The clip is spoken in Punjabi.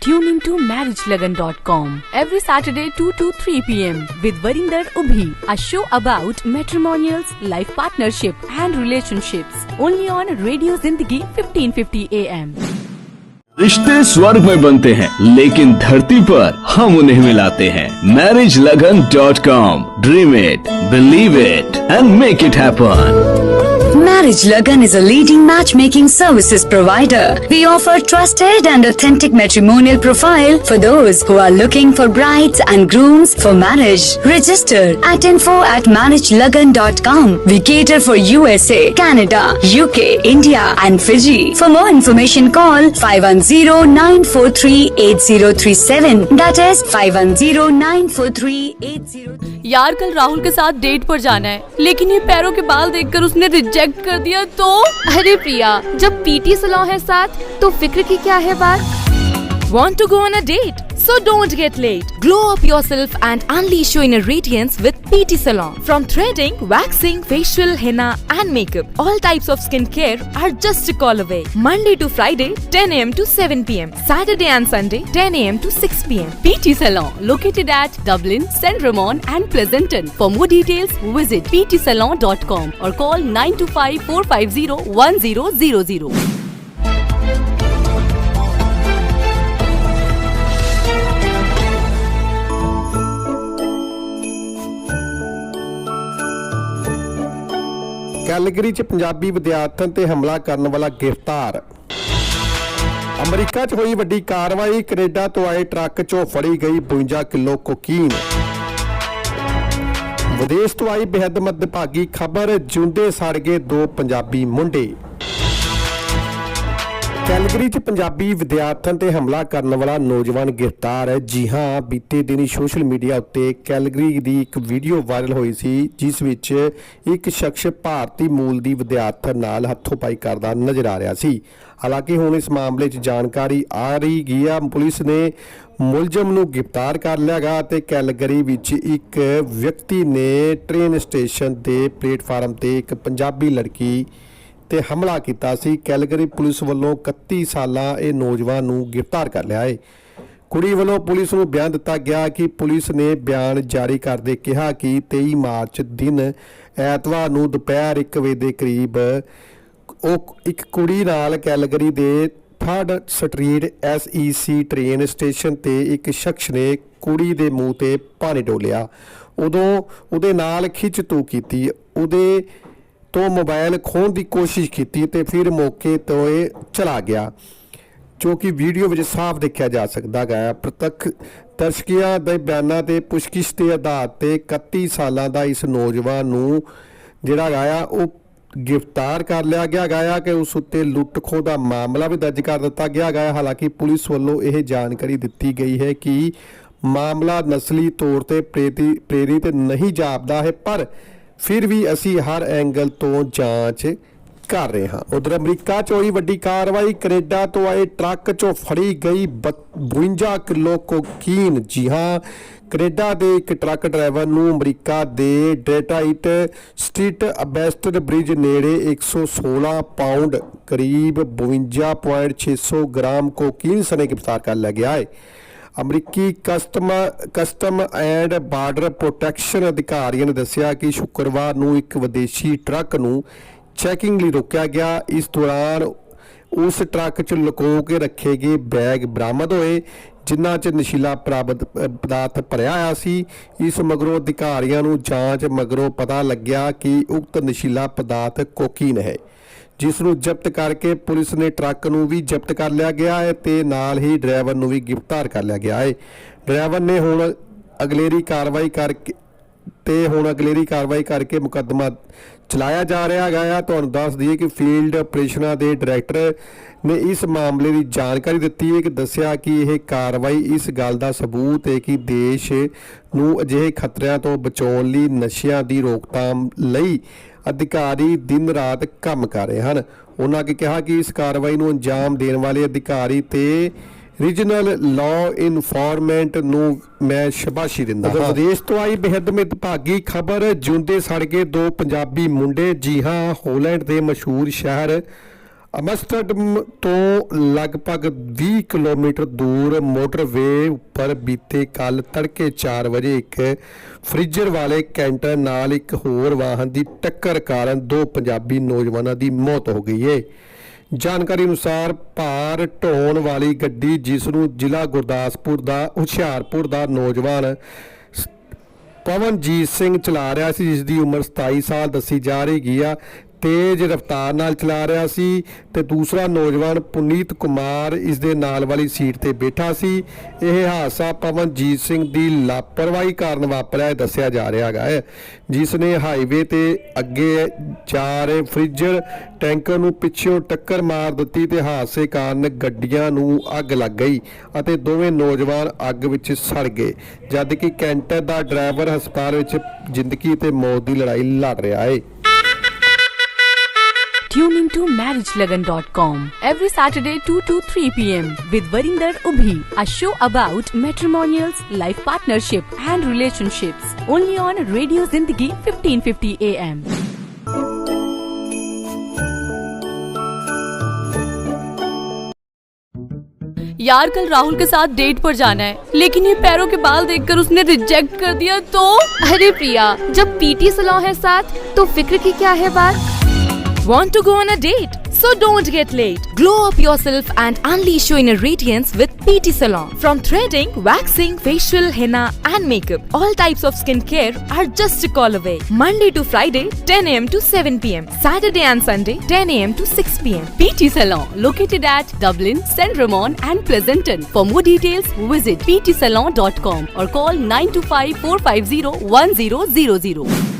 Tune into marriagelagan.com every Saturday 2 to 3 p.m. with Varinder Ubhi, a show about matrimonials, life partnership and relationships. Only on Radio Zindagi 1550 AM. रिश्ते स्वर्ग में बनते हैं लेकिन धरती पर हम उन्हें मिलाते हैं marriage Lagan dot com dream it believe it and make it happen Marriage Lagan is a leading matchmaking services provider. We offer trusted and authentic matrimonial profile for those who are looking for brides and grooms for marriage. Register at info at marriagelagan.com. We cater for USA, Canada, UK, India and Fiji. For more information call 510-943-8037. That is 510-943-8037. यार कल राहुल के साथ डेट पर जाना है लेकिन ये पैरों के बाल देखकर उसने रिजेक्ट कर दिया तो अरे प्रिया जब पीटी सलॉन है साथ तो फिक्र की क्या है बात Want to go on a date? So don't get late. Glow up yourself and unleash your inner radiance with PT Salon. From threading, waxing, facial, henna, and makeup, all types of skincare are just a call away. Monday to Friday, 10 a.m. to 7 p.m. Saturday and Sunday, 10 a.m. to 6 p.m. PT Salon located at Dublin, St. Ramon and Pleasanton. For more details, visit ptsalon.com or call 925 450 1000. Calgary 'ਚ ਪੰਜਾਬੀ ਵਿਦਿਆਰਥਣ ਤੇ ਹਮਲਾ ਕਰਨ ਵਾਲਾ ਗ੍ਰਿਫਤਾਰ। ਅਮਰੀਕਾ 'ਚ ਹੋਈ ਵੱਡੀ ਕਾਰਵਾਈ, ਕੈਨੇਡਾ ਤੋਂ ਆਏ ਟਰੱਕ 'ਚੋਂ ਫੜੀ ਗਈ 52 ਕਿਲੋ ਕੋਕੀਨ। ਵਿਦੇਸ਼ ਤੋਂ ਆਈ ਬੇਹੱਦ ਮੱਦਭਾਗੀ ਖਬਰ ਜੁੰਦੇ ਸੜ ਗਏ ਦੋ ਪੰਜਾਬੀ ਮੁੰਡੇ। ਕੈਲਗਰੀ 'ਚ ਪੰਜਾਬੀ ਵਿਦਿਆਰਥਣ ਤੇ ਹਮਲਾ ਕਰਨ ਵਾਲਾ ਨੌਜਵਾਨ ਗ੍ਰਿਫਤਾਰ ਹੈ। ਜੀ ਹਾਂ, ਬੀਤੇ ਦਿਨੀ ਸੋਸ਼ਲ ਮੀਡੀਆ ਉੱਤੇ ਕੈਲਗਰੀ ਦੀ ਇੱਕ ਵੀਡੀਓ ਵਾਇਰਲ ਹੋਈ ਸੀ, ਜਿਸ ਵਿੱਚ ਇੱਕ ਸ਼ਖਸ ਭਾਰਤੀ ਮੂਲ ਦੀ ਵਿਦਿਆਰਥਣ ਨਾਲ ਹੱਥੋਂ-ਪਾਈ ਕਰਦਾ ਨਜ਼ਰ ਆ ਰਿਹਾ ਸੀ। ਹਾਲਾਂਕਿ ਹੁਣ ਇਸ ਮਾਮਲੇ 'ਚ ਜਾਣਕਾਰੀ ਆ ਰਹੀ ਗਈ ਆ। ਪੁਲਿਸ ਨੇ ਮੁਲਜ਼ਮ ਨੂੰ ਗ੍ਰਿਫਤਾਰ ਕਰ ਲਿਆ ਗਾ ਤੇ ਕੈਲਗਰੀ ਵਿੱਚ ਇੱਕ ਵਿਅਕਤੀ ਨੇ ਟ੍ਰੇਨ ਸਟੇਸ਼ਨ ਦੇ ਪਲੇਟਫਾਰਮ ਤੇ ਇੱਕ ਪੰਜਾਬੀ ਲੜਕੀ ਤੇ ਹਮਲਾ ਕੀਤਾ ਸੀ। ਕੈਲਗਰੀ ਪੁਲਿਸ ਵੱਲੋਂ 31 ਸਾਲਾਂ ਇਹ ਨੌਜਵਾਨ ਨੂੰ ਗ੍ਰਿਫਤਾਰ ਕਰ ਲਿਆ ਹੈ ਕੁੜੀ ਵੱਲੋਂ ਪੁਲਿਸ ਨੂੰ ਬਿਆਨ ਦਿੱਤਾ ਗਿਆ ਕਿ ਪੁਲਿਸ ਨੇ ਬਿਆਨ ਜਾਰੀ ਕਰਦੇ ਕਿਹਾ ਕਿ 23 ਮਾਰਚ ਦਿਨ ਐਤਵਾਰ ਨੂੰ ਦੁਪਹਿਰ 1 ਵਜੇ ਦੇ ਕਰੀਬ ਉਹ ਇੱਕ ਕੁੜੀ ਨਾਲ ਕੈਲਗਰੀ ਦੇ third street SEC train station ਤੇ ਇੱਕ ਸ਼ਖਸ ਨੇ ਕੁੜੀ ਦੇ ਮੂੰਹ ਤੇ ਪਾਣੀ ਡੋਲਿਆ। ਉਦੋਂ ਉਹਦੇ ਨਾਲ ਖਿੱਚ ਤੂ ਕੀਤੀ। ਉਹਦੇ ਤੋਂ ਮੋਬਾਈਲ ਖੋਹਣ ਦੀ ਕੋਸ਼ਿਸ਼ ਕੀਤੀ ਤੇ ਫਿਰ ਮੌਕੇ ਤੋਂ ਇਹ ਚਲਾ ਗਿਆ, ਜੋ ਕਿ ਵੀਡੀਓ ਵਿੱਚ ਸਾਫ਼ ਦੇਖਿਆ ਜਾ ਸਕਦਾ ਹੈ। ਪ੍ਰਤੱਖ ਦਰਸ਼ਕੀਆਂ ਦੇ ਬਿਆਨਾਂ ਤੇ ਪੁੱਛਗਿੱਛ ਦੇ ਆਧਾਰ ਤੇ 31 ਸਾਲਾਂ ਦਾ ਇਸ ਨੌਜਵਾਨ ਨੂੰ ਜਿਹੜਾ ਗਾਇਆ, ਉਹ ਗ੍ਰਿਫਤਾਰ ਕਰ ਲਿਆ ਗਿਆ। ਗਾਇਆ ਕਿ ਉਸ ਉੱਤੇ ਲੁੱਟ ਖੋਹ ਦਾ ਮਾਮਲਾ ਵੀ ਦਰਜ ਕਰ ਦਿੱਤਾ ਗਿਆ। ਗਿਆ ਹਾਲਾਂਕਿ ਪੁਲਿਸ ਵੱਲੋਂ ਇਹ ਜਾਣਕਾਰੀ ਦਿੱਤੀ ਗਈ ਹੈ ਕਿ ਮਾਮਲਾ ਨਸਲੀ ਤੌਰ ਤੇ ਪ੍ਰੇਤੀ- ਪ੍ਰੇਰਿਤ ਨਹੀਂ ਜਾਪਦਾ ਹੈ, ਪਰ ਫਿਰ ਵੀ ਅਸੀਂ ਹਰ ਐਂਗਲ ਤੋਂ ਜਾਂਚ ਕਰ ਰਹੇ ਹਾਂ। ਉਧਰ ਅਮਰੀਕਾ 'ਚ ਹੋਈ ਵੱਡੀ ਕਾਰਵਾਈ, ਕੈਨੇਡਾ ਤੋਂ ਆਏ ਟਰੱਕ 'ਚੋਂ ਫੜੀ ਗਈ 52 ਕਿਲੋ ਕੋਕੀਨ। ਜੀ ਹਾਂ, ਕੈਨੇਡਾ ਦੇ ਇੱਕ ਟਰੱਕ ਡਰਾਈਵਰ ਨੂੰ ਅਮਰੀਕਾ ਦੇ ਡੇਟਾਈਟ ਸਟਰੀਟ ਅਬੈਸਟਡ ਬ੍ਰਿਜ ਨੇੜੇ 116 ਪਾਉਂਡ ਕਰੀਬ 52.600 ਗ੍ਰਾਮ ਕੋਕੀਨ ਸਣੇ ਗ੍ਰਿਫਤਾਰ ਕਰ ਲਿਆ ਗਿਆ ਹੈ। ਅਮਰੀਕੀ custom custom and border protection ਅਧਿਕਾਰੀਆਂ ਨੇ ਦੱਸਿਆ ਕਿ ਸ਼ੁੱਕਰਵਾਰ ਨੂੰ ਇੱਕ ਵਿਦੇਸ਼ੀ ਟਰੱਕ ਨੂੰ ਚੈਕਿੰਗ ਲਈ ਰੋਕਿਆ ਗਿਆ। ਇਸ ਦੌਰਾਨ ਉਸ ਟਰੱਕ 'ਚ ਲੁਕੋ ਕੇ ਰੱਖੇ ਗਏ ਬੈਗ ਬਰਾਮਦ ਹੋਏ, ਜਿਨ੍ਹਾਂ 'ਚ ਨਸ਼ੀਲਾ ਪ੍ਰਾਪਤ ਪਦਾਰਥ ਭਰਿਆ ਹੋਇਆ ਸੀ। ਇਸ ਮਗਰੋਂ ਅਧਿਕਾਰੀਆਂ ਨੂੰ ਜਾਂਚ ਮਗਰੋਂ ਪਤਾ ਲੱਗਿਆ ਕਿ ਉਕਤ ਨਸ਼ੀਲਾ ਪਦਾਰਥ ਕੋਕੀਨ ਹੈ। ਜਿਸ ਨੂੰ ਜ਼ਬਤ ਕਰਕੇ ਪੁਲਿਸ ਨੇ ਟਰੱਕ ਨੂੰ ਵੀ ਜ਼ਬਤ ਕਰ ਲਿਆ ਗਿਆ ਹੈ ਤੇ ਨਾਲ ਹੀ ਡਰਾਈਵਰ ਨੂੰ ਵੀ ਗ੍ਰਿਫਤਾਰ ਕਰ ਲਿਆ ਗਿਆ ਹੈ। ਡਰਾਈਵਰ ਨੇ ਹੁਣ ਅਗਲੇਰੀ ਕਾਰਵਾਈ ਕਰਕੇ ਤੇ ਹੁਣ ਅਗਲੇਰੀ ਕਾਰਵਾਈ ਕਰਕੇ ਮੁਕੱਦਮਾ ਚਲਾਇਆ ਜਾ ਰਿਹਾ ਹੈਗਾ ਆ। ਤੁਹਾਨੂੰ ਦੱਸ ਦਈਏ ਕਿ ਫੀਲਡ ਆਪਰੇਸ਼ਨਾਂ ਦੇ ਡਾਇਰੈਕਟਰ ਨੇ ਇਸ ਮਾਮਲੇ ਦੀ ਜਾਣਕਾਰੀ ਦਿੱਤੀ ਹੈ ਕਿ ਦੱਸਿਆ ਕਿ ਇਹ ਕਾਰਵਾਈ ਇਸ ਗੱਲ ਦਾ ਸਬੂਤ ਹੈ ਕਿ ਦੇਸ਼ ਨੂੰ ਅਜਿਹੇ ਖਤਰਿਆਂ ਤੋਂ ਬਚਾਉਣ ਲਈ ਨਸ਼ਿਆਂ ਦੀ ਰੋਕਥਾਮ ਲਈ ਅਧਿਕਾਰੀ ਦਿਨ ਰਾਤ ਕੰਮ ਕਰ ਰਹੇ ਹਨ। ਉਹਨਾਂ ਨੇ ਕਿਹਾ ਕਿ ਇਸ ਕਾਰਵਾਈ ਨੂੰ ਅੰਜਾਮ ਦੇਣ ਵਾਲੇ ਅਧਿਕਾਰੀ ਤੇ ਰੀਜਨਲ ਲਾਅ ਇਨਫੋਰਮੈਂਟ ਨੂੰ ਮੈਂ ਸ਼ਾਬਾਸ਼ੀ ਦਿੰਦਾ ਹਾਂ। ਵਿਦੇਸ਼ ਤੋਂ ਆਈ ਬੇਹੱਦ ਭਾਗੀ ਖਬਰ ਜਿਉਂਦੇ ਸੜ ਗਏ ਦੋ ਪੰਜਾਬੀ ਮੁੰਡੇ ਜੀ ਹਾਂ ਹੋਲੈਂਡ ਦੇ ਮਸ਼ਹੂਰ ਸ਼ਹਿਰ ਅਮਸਟਰਡਮ ਤੋਂ ਲਗਭਗ 20 ਕਿਲੋਮੀਟਰ ਦੂਰ ਮੋਟਰਵੇ ਉੱਪਰ ਬੀਤੇ ਕੱਲ ਤੜਕੇ 4 ਵਜੇ ਇੱਕ ਫ੍ਰੀਜਰ ਵਾਲੇ ਕੈਂਟਰ ਨਾਲ ਇੱਕ ਹੋਰ ਵਾਹਨ ਦੀ ਟੱਕਰ ਕਾਰਨ ਦੋ ਪੰਜਾਬੀ ਨੌਜਵਾਨਾਂ ਦੀ ਮੌਤ ਹੋ ਗਈ ਹੈ ਜਾਣਕਾਰੀ ਅਨੁਸਾਰ ਭਾਰ ਢੋਣ ਵਾਲੀ ਗੱਡੀ ਜਿਸ ਨੂੰ ਜ਼ਿਲ੍ਹਾ ਗੁਰਦਾਸਪੁਰ ਦਾ, ਹੁਸ਼ਿਆਰਪੁਰ ਦਾ ਨੌਜਵਾਨ ਪਵਨਜੀਤ ਸਿੰਘ ਚਲਾ ਰਿਹਾ ਸੀ ਜਿਸ ਦੀ ਉਮਰ 27 ਸਾਲ ਦੱਸੀ ਜਾ ਰਹੀ ਆ। ਤੇਜ਼ ਰਫ਼ਤਾਰ ਨਾਲ ਚਲਾ ਰਿਹਾ ਸੀ ਤੇ ਦੂਸਰਾ ਨੌਜਵਾਨ ਪੁਨੀਤ ਕੁਮਾਰ ਇਸ ਦੇ ਨਾਲ ਵਾਲੀ ਸੀਟ ਤੇ ਬੈਠਾ ਸੀ। ਇਹ ਹਾਦਸਾ ਪਵਨਜੀਤ ਸਿੰਘ ਦੀ ਲਾਪਰਵਾਹੀ ਕਾਰਨ ਵਾਪਰਿਆ ਦੱਸਿਆ ਜਾ ਰਿਹਾ ਹੈਗਾ ਹੈ, ਜਿਸ ਨੇ ਹਾਈਵੇ ਤੇ ਅੱਗੇ ਜਾ ਰਹੇ ਫ੍ਰਿਜਰ ਟੈਂਕਰ ਨੂੰ ਪਿੱਛੋਂ ਟੱਕਰ ਮਾਰ ਦਿੱਤੀ ਤੇ ਹਾਦਸੇ ਕਾਰਨ ਗੱਡੀਆਂ ਨੂੰ ਅੱਗ ਲੱਗ ਗਈ ਅਤੇ ਦੋਵੇਂ ਨੌਜਵਾਨ ਅੱਗ ਵਿੱਚ ਸੜ ਗਏ ਜਦ ਕਿ ਕੈਂਟਰ ਦਾ ਡਰਾਈਵਰ ਹਸਪਤਾਲ ਵਿੱਚ ਜ਼ਿੰਦਗੀ ਤੇ ਮੌਤ ਦੀ ਲੜਾਈ ਲੜ ਰਿਹਾ ਹੈ। Tune into marriagelagan.com every Saturday 2 to 3 p.m. with Varinder Ubhi, a show about matrimonials, life partnership and relationships. Only on Radio Zindagi 1550 AM. यार कल राहुल के साथ डेट पर जाना है लेकिन ये पैरों के बाल देखकर उसने रिजेक्ट कर दिया तो अरे प्रिया जब पीटी सलॉन है साथ तो फ़िक्र की क्या है बात Want to go on a date? So don't get late. Glow up yourself and unleash your inner radiance with PT Salon. From threading, waxing, facial, henna, and makeup, all types of skincare are just a call away. Monday to Friday, 10 a.m. to 7 p.m. Saturday and Sunday, 10 a.m. to 6 p.m. PT Salon located at Dublin, St. Ramon and Pleasanton. For more details, visit ptsalon.com or call 925 450 1000.